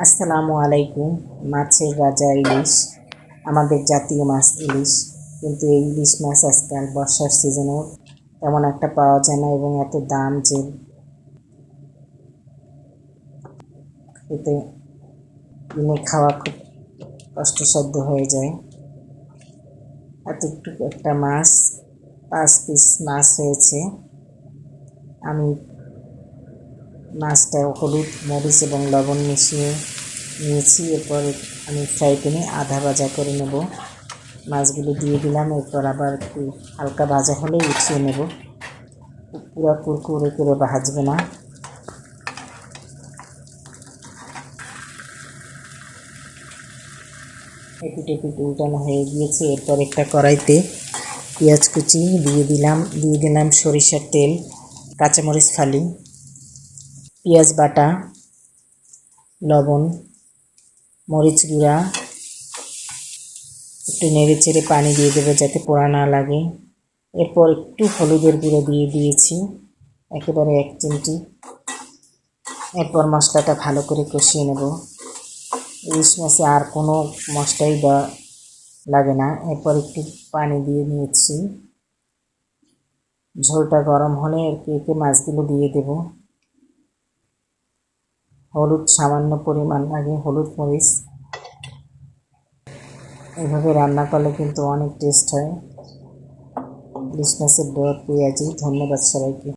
আসসালামু আলাইকুম। মাছের রাজা ইলিশ, আমাদের জাতীয় মাছ ইলিশ। কিন্তু এই ইলিশ মাছ আজকাল বর্ষার সিজনেও তেমন একটা পাওয়া যায় না এবং এত দাম যে এতে কিনে খাওয়া খুব কষ্টসাধ্য হয়ে যায়। এতটুকু একটা মাছ, পাঁচ পিস মাছ হয়েছে। আমি মাছটা হলুদ, মরিচ এবং লবণ মিশিয়ে নিয়েছি। এরপর আমি ফ্রাই প্যানে আধা ভাজা করে নেব। মাছগুলো দিয়ে দিলাম। এরপর আবার একটু হালকা ভাজা হলে উঠিয়ে নেব। পুরো কুরকুরে করে ভাজবে না। এপিট এপিট উল্টানো হয়ে গিয়েছে। এরপর একটা কড়াইতে পেঁয়াজ কুচি দিয়ে দিলাম। দিয়ে দিলাম সরিষার তেল, কাঁচামরিচ ফালি। পেঁয়াজ বাটা, লবণ, মরিচ গুঁড়া, একটু নেড়ে চেড়ে পানি দিয়ে দেবো যাতে পোড়া না লাগে। এরপর একটু হলুদের গুঁড়ো দিয়ে দিয়েছি, একেবারে এক চিমটি। এরপর মশলাটা ভালো করে কষিয়ে নেব। ইলিশ মাছে আর কোনো মশলাই দেওয়া লাগে না। এরপর একটু পানি দিয়ে নিয়েছি। ঝোলটা গরম হলে একে একে মাছগুলো দিয়ে দেবো? হলুদ সামান্য পরিমাণ লাগে, হলুদ মরিচ। এভাবে রান্না করলে কিন্তু অনেক টেস্ট হয়। ডর ডোর পেঁয়াজি, ধন্যবাদ সবাইকে।